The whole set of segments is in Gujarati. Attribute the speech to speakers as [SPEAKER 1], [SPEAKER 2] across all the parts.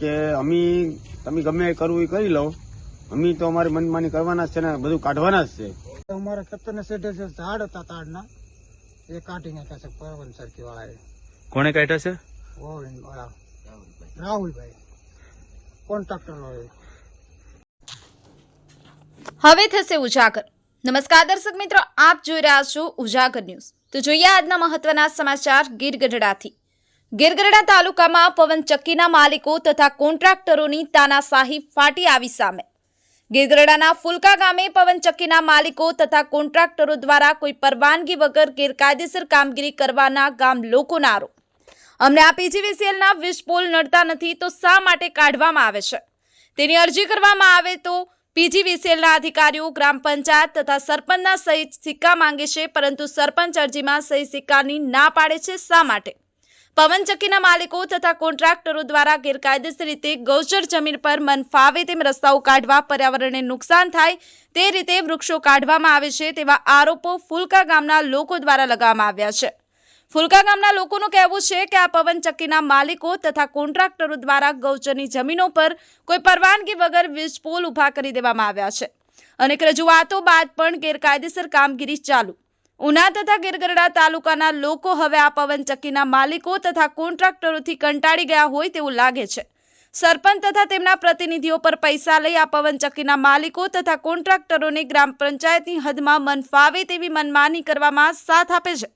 [SPEAKER 1] કે અમી તમે ગમે કરવું એ કરી લો. અમી તો અમારી મનમાની કરવાના જ છે ને બધું કાઢવાના જ છે.
[SPEAKER 2] અમારા ખેતરને શેઠે જે ઝાડ હતા તાડના. એ કાઢી નાખ્યા છે પવન સરખી વાળાએ.
[SPEAKER 3] કોણે કાઢ્યા છે?
[SPEAKER 2] ગોવિંદ વાળા. રાહુલભાઈ. કોન્ટ્રાક્ટર
[SPEAKER 4] હવે થશે ઉજાગર. નમસ્કાર દર્શક મિત્રો આપ જોઈ રહ્યા છો ઉજાગર ન્યૂઝ. તો જોઈએ આજના મહત્વના સમાચાર ગીર ગઢડાથી. ગીર તાલુકામાં તાલુકામાં પવનચક્કીના માલિકો તથા કોન્ટ્રાક્ટરોની તાનાશાહી ફાટી આવી સામે. ગિરગરડાના ફુલકા ગામે પવનચક્કીના માલિકો તથા કોન્ટ્રાક્ટરો દ્વારા કોઈ પરવાનગી વગર ગેરકાયદેસર કામગીરી કરવાના ગામ લોકોના આરોપ. અમને આ પીજીવીસીએલના વીજ પોલ નડતા નથી તો શા માટે કાઢવામાં આવે છે? તેની અરજી કરવામાં આવે તો પીજીવીસીએલના અધિકારીઓ, ગ્રામ પંચાયત તથા સરપંચના સહી સિક્કા માંગે છે, પરંતુ સરપંચ અરજીમાં સહી સિક્કાની ના પાડે છે શા માટે? પવનચક્કીના માલિકો તથા કોન્ટ્રાક્ટરો દ્વારા ગેરકાયદેસર રીતે ગૌચર જમીન પર મન ફાવે તેમ રસ્તાઓ કાઢવા, પર્યાવરણને નુકસાન થાય તે રીતે વૃક્ષો કાઢવામાં આવે છે તેવા આરોપો ફુલકા ગામના લોકો દ્વારા લગાવવામાં આવ્યા છે. ફુલકા ગામના લોકોનું કહેવું છે કે આ પવનચક્કીના માલિકો તથા કોન્ટ્રાક્ટરો દ્વારા ગૌચરની જમીનો પર કોઈ પરવાનગી વગર વીજ પોલ ઊભા કરી દેવામાં આવ્યા છે. અનેક રજૂઆતો બાદ પણ ગેરકાયદેસર કામગીરી ચાલુ. ઉના તથા ગીરગઢડા તાલુકાના લોકો હવે આ પવનચક્કીના માલિકો તથા કોન્ટ્રાક્ટરોથી કંટાળી ગયા હોય તેવું લાગે છે. સરપંચ તથા તેમના પ્રતિનિધિઓ પર પૈસા લઈ આ પવનચક્કીના માલિકો તથા કોન્ટ્રાક્ટરોને ગ્રામ પંચાયતની હદમાં મન ફાવે તેવી મનમાની કરવામાં સાથ આપે છે.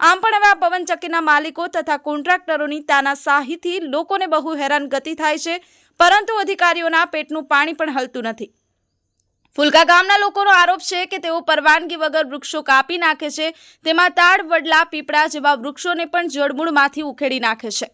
[SPEAKER 4] આમ પણ હવે આ પવનચક્કીના માલિકો તથા કોન્ટ્રાક્ટરોની તાનાશાહીથી લોકોને બહુ હેરાનગતિ થાય છે, પરંતુ અધિકારીઓના પેટનું પાણી પણ હલતું નથી. ફુલકા ગામના લોકોનો આરોપ છે કે તેઓ પરવાનગી વગર વૃક્ષો કાપી નાખે છે. તેમાં તાડ, વડલા, પીપળા જેવા વૃક્ષોને પણ જળમૂળમાંથી ઉખેડી નાખે છે.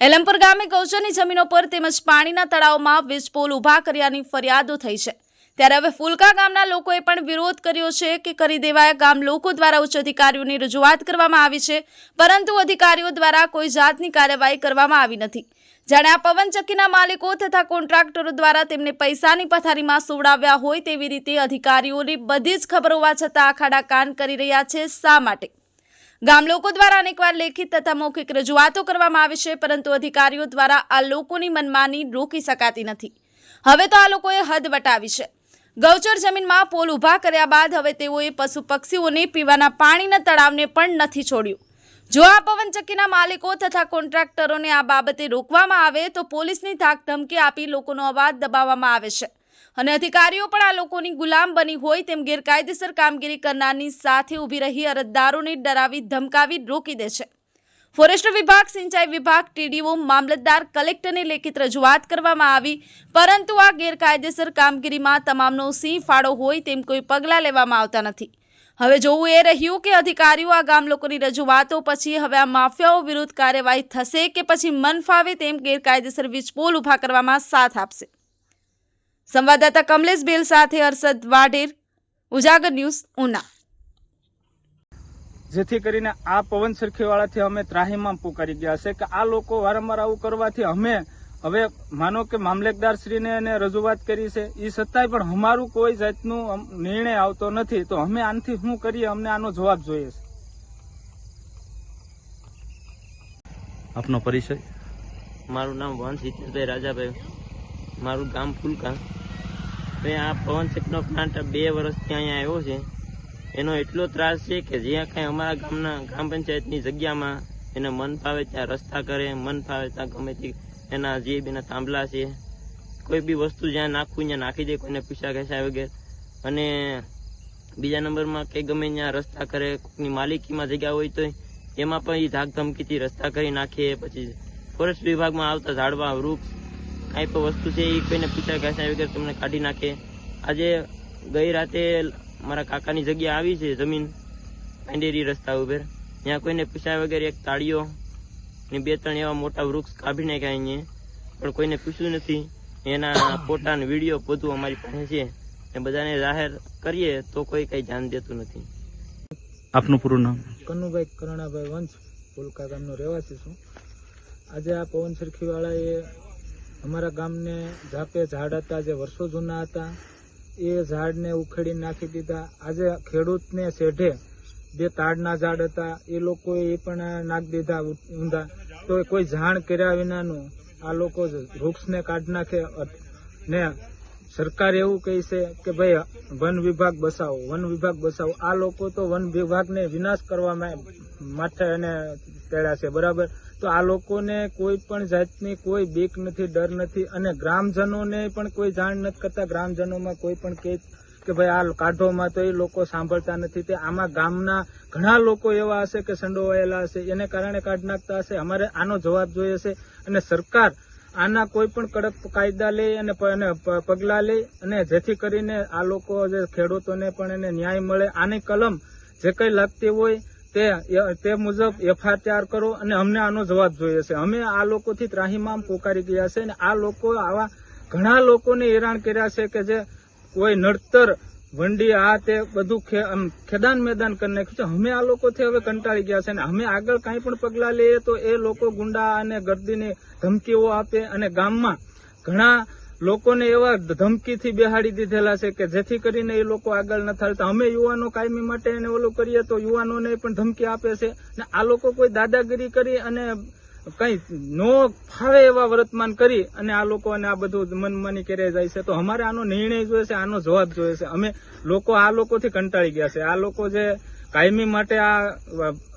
[SPEAKER 4] એલમપુર ગામે ગૌચરની જમીનો પર તેમજ પાણીના તળાવમાં વીજપોલ ઊભા કર્યાની ફરિયાદો થઈ છે. ત્યારે હવે ફુલકા ગામના લોકોએ પણ વિરોધ કર્યો છે કે કરી દેવાયા ગામ લોકો દ્વારા ઉચ્ચ અધિકારીઓની રજૂઆત કરવામાં આવી છે. પરંતુ અધિકારીઓ દ્વારા કોઈ જાતની કાર્યવાહી કરવામાં આવી નથી. જાણે આ પવનચક્કીના માલિકો તથા કોન્ટ્રાક્ટરો દ્વારા તેમને પૈસાની પથારીમાં સુવડાવ્યા હોય તેવી રીતે અધિકારીઓની બધી જ ખબર હોવા છતાં આખાડા કાન કરી રહ્યા છે શા માટે? ગામ લોકો દ્વારા અનેકવાર લેખિત તથા મૌખિક રજૂઆતો કરવામાં આવી છે, પરંતુ અધિકારીઓ દ્વારા આ લોકોની મનમાની રોકી શકાતી નથી. હવે તો આ લોકોએ હદ વટાવી છે. ગૌચર જમીનમાં પોલ ઊભા કર્યા બાદ હવે તેઓએ પશુ પક્ષીઓને પીવાના પાણીના તળાવને પણ નથી છોડ્યું. જો આ પવનચક્કીના માલિકો તથા કોન્ટ્રાક્ટરોને આ બાબતે રોકવામાં આવે, તો પોલીસની ધાક ધમકી આપી લોકોનો અવાજ દબાવવામાં આવે છે. અને અધિકારીઓ પણ આ લોકોની ગુલામ બની હોય તેમ ગેરકાયદેસર કામગીરી કરનારની સાથે ઊભી રહી અરજદારોને ડરાવી, ધમકાવી, રોકી દે છે. ફોરેસ્ટ વિભાગ, સિંચાઈ વિભાગ, ટીડીઓ, મામલતદાર, કલેક્ટરને લેખિત રજૂઆત કરવામાં આવી, પરંતુ આ ગેરકાયદેસર કામગીરીમાં તમામનો સિંહ ફાળો હોય તેમ કોઈ પગલાં લેવામાં આવતા નથી. હવે જોવું એ રહ્યું કે અધિકારીઓ આ ગામ લોકોની રજૂઆતો પછી હવે આ માફિયાઓ વિરુદ્ધ કાર્યવાહી થશે કે પછી મન ફાવે તેમ ગેરકાયદેસર વીજપોલ ઊભા કરવામાં સાથ આપશે? સંવાદદાતા કમલેશ બેલ સાથે હર્ષદ વાઢેર, ઉજાગર ન્યૂઝ, ઉના.
[SPEAKER 5] જેથી કરીને આ પવન સરખીવાળાથી અમે ત્રાહીમામ પુકારી ગયા છે કે આ લોકો વારંવાર આવું કરવાથી અમે હવે માનો કે મામલતદારશ્રીને એને રજૂઆત કરી છે એ છતાંય પણ અમારું કોઈ જાતનું નિર્ણય આવતો નથી. તો અમે આનાથી શું કરીએ? અમને આનો જવાબ જોઈએ છે.
[SPEAKER 3] આપનો પરિચય?
[SPEAKER 6] મારું નામ વંશ જીતેશભાઈ રાજાભાઈ. મારું ગામ ફૂલકા. ભાઈ આ પવનચક્કીનો પ્લાન્ટ બે વર્ષથી અહીંયા આવ્યો છે. એનો એટલો ત્રાસ છે કે જ્યાં કાંઈ અમારા ગામના ગ્રામ પંચાયતની જગ્યામાં એને મન ફાવે ત્યાં રસ્તા કરે મન ફાવે ત્યાં ગમે તે એના જે બેના થાંભલા છે, કોઈ બી વસ્તુ જ્યાં નાખવું ત્યાં નાખી દે, કોઈને પૂછા કહેશા વગેરે. અને બીજા નંબરમાં કે ગમે ત્યાં રસ્તા કરે કોઈની માલિકીમાં જગ્યા હોય તો એમાં પણ એ ધાક ધમકીથી રસ્તા કરી નાખે. પછી ફોરેસ્ટ વિભાગમાં આવતા ઝાડવા, વૃક્ષ, કાંઈ પણ વસ્તુ છે એ કોઈને પૂછા કહેશા વગેરે તમને કાઢી નાખે. આજે ગઈ રાતે મારા કાકાની જગ્યા આવી છે, જમીન, પાંડેરી રસ્તા ઉપર. ત્યાં કોઈને પૂછ્યા વગેરે એક તાળીઓ ને બે ત્રણ એવા મોટા વૃક્ષ કાઢી નાખ્યા અહીંયા પણ કોઈને પૂછ્યું નથી. એના ફોટા ને વીડિયો બધું અમારી પાસે છે. ને બધાને જાહેર કરીએ તો કોઈ કઈ ધ્યાન દેતું નથી.
[SPEAKER 3] આપનું પૂરું નામ?
[SPEAKER 2] કનુભાઈ કરણાભાઈ વંશ ફુલકા ગામનો રહેવાસી છું. આજે આ પવન સરખીવાળાએ અમારા ગામને જાપે ઝાડ હતા જે વર્ષો જૂના હતા એ ઝાડને ઉખેડી નાખી દીધા. આજે ખેડૂતને શેઢે જે તાડના ઝાડ હતા, એ લોકોએ એ પણ નાખ દીધા ઊંધા. તો કોઈ જાણ કર્યા વિનાનું આ લોકો વૃક્ષને કાઢ નાખે ને સરકાર એવું કહે છે કે ભાઈ, વન વિભાગ બસાવો, વન વિભાગ બસાવો. આ લોકો તો વન વિભાગને વિનાશ કરવા માટે એને તેડ્યા છે, બરાબર? તો આ લોકોને કોઈ પણ જાતની કોઈ બીક નથી, ડર નથી અને ગ્રામજનોને પણ કોઈ જાણ નથી કરતા. ગ્રામજનોમાં કોઈ પણ કે કે ભાઈ આ કાઢોમાં તો એ લોકો સાંભળતા નથી. તે આમાં ગામના ઘણા લોકો એવા હશે કે સંડોવાયેલા હશે. એને કારણે કાઢ નાખતા હશે. અમારે આનો જવાબ જોઈએ છે. અને સરકાર આના કોઈ પણ કડક કાયદા લે અને પગલાં લે અને જેથી કરીને આ લોકો જે ખેડૂતોને પણ એને ન્યાય મળે. આની કલમ જે કંઈ લાગતી હોય તે તે મુજબ એફઆઈઆર કરો અને અમને આનો જવાબ જોઈએ છે. અમે આ લોકોથી ત્રાહીમામ પોકારી ગયા છે અને આ લોકો આવા ઘણા લોકોને હેરાન કર્યા છે કે જે કોઈ નડતર, વંડી આ તે બધું આમ ખેદાન મેદાન કરી નાખ્યું છે. અમે આ લોકોથી હવે કંટાળી ગયા છે અને અમે આગળ કાંઈ પણ પગલાં લઈએ તો એ લોકો ગુંડા અને ગર્દીને ધમકીઓ આપે અને ગામમાં ઘણા લોકોને એવા ધમકીથી બેહાડી દીધેલા છે કે જેથી કરીને એ લોકો આગળ ન ચાલતા અમે યુવાનો કાયમી માટે એને ઓલું કરીએ તો યુવાનોને પણ ધમકી આપે છે ને આ લોકો કોઈ દાદાગીરી કરી અને કઈ નો ફાવે એવા વર્તમાન કરી અને આ લોકોને આ બધું મનમાની કરે જાય છે, તો અમારે આનો નિર્ણય જોઈએ છે, આનો જવાબ જોઈએ છે. અમે લોકો આ લોકોથી કંટાળી ગયા છે. આ લોકો જે કાયમી માટે આ,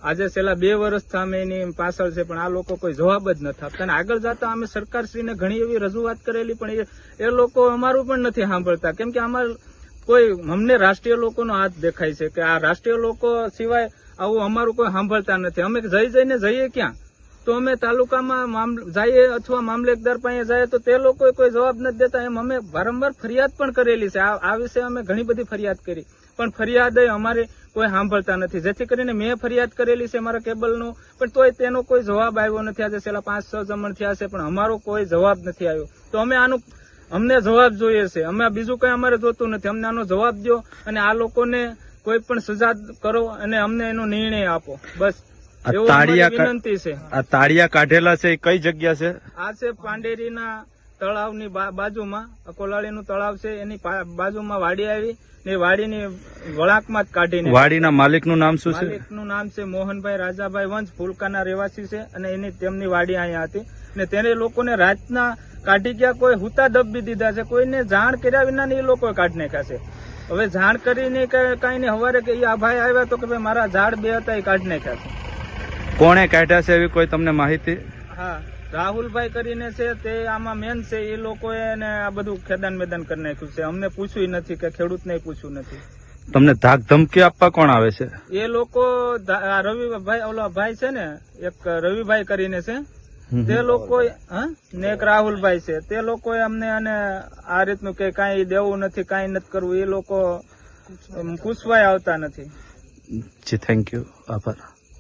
[SPEAKER 2] આજે છેલ્લા બે વર્ષ અમે એની પાછળ છે, પણ આ લોકો કોઈ જવાબ જ નથી આપતા. અને આગળ જતા અમે સરકારશ્રીને ઘણી એવી રજૂઆત કરેલી, પણ એ લોકો અમારું પણ નથી સાંભળતા. કેમ કે અમારે કોઈ, અમને રાષ્ટ્રીય લોકોનો હાથ દેખાય છે કે આ રાષ્ટ્રીય લોકો સિવાય આવું અમારું કોઈ સાંભળતા નથી. અમે જઈ જઈને જઈએ ક્યાં? તો અમે તાલુકામાં જઈએ અથવા મામલેદાર પાસે જઈએ તો તે લોકો કોઈ જવાબ નથી દેતા. એમ અમે વારંવાર ફરિયાદ પણ કરેલી છે. આ આ વિશે અમે ઘણી બધી ફરિયાદ કરી. પણ ફરિયાદ અમારે કોઈ સાંભળતા નથી. જેથી કરીને મેં ફરિયાદ કરેલી છે મારા કેબલનું, પણ તોય તેનો કોઈ જવાબ આવ્યો નથી. આજે છેલ્લા પાંચ, છ જમણ થયા છે, પણ અમારો કોઈ જવાબ નથી આવ્યો. તો અમે આનું, અમને જવાબ જોઈએ છે. અમે બીજું કઈ અમારે જોતું નથી. અમને આનો જવાબ દો અને આ લોકોને કોઈ પણ સજા કરો અને અમને એનો નિર્ણય આપો. બસ.
[SPEAKER 3] આ તાળિયા
[SPEAKER 2] વિનંતી છે.
[SPEAKER 3] આ તાળિયા કાઢેલા છે કઈ જગ્યા છે?
[SPEAKER 2] આ છે પાંડેરીના તળાવની બાજુમાં. કોલાળીનું તળાવ છે એની બાજુમાં વાડી આવી ને વાડીની વળાંકમાં જ કાઢીને
[SPEAKER 3] વાડીના માલિકનું નામ શું છે?
[SPEAKER 2] માલિકનું નામ છે મોહનભાઈ રાજાભાઈ વંશ ફુલકાના રહેવાસી છે અને એની તેમની વાડી અહીંયા હતી. ને તેને લોકોને રાતના કાઢી ગયા કોઈ હુતા દબી દીધા છે કોઈને જાણ કર્યા વિના ને એ લોકો કાઢી નાખ્યા છે. હવે જાણ કરીને કઈ ને હવારે કે આ ભાઈ આવ્યા તો કે ભાઈ મારા ઝાડ બે હતા એ કાઢી નાખ્યા છે.
[SPEAKER 3] કોણે કાઢ્યા છે એવી કોઈ તમને માહિતી?
[SPEAKER 2] હા રાહુલભાઈ કરીને છે તે આમાં મેન છે એ લોકોએ એને આ બધું ખેદાન મેદાન કરી નાખ્યું છે. અમને પૂછ્યું નથી કે ખેડૂતને પૂછ્યું નથી.
[SPEAKER 3] તમને ધાક ધમકી આપવા કોણ આવે છે?
[SPEAKER 2] એ લોકો રવિભાઈ ઓલો ભાઈ છે ને એક રવિભાઈ કરીને છે તે લોકો ને એક રાહુલભાઈ છે. તે લોકો અમને અને આ રીતનું કે કઈ દેવું નથી કાંઈ નથી કરવું એ લોકો પૂછવાય આવતા નથી.
[SPEAKER 3] જી થેન્ક યુ આભાર.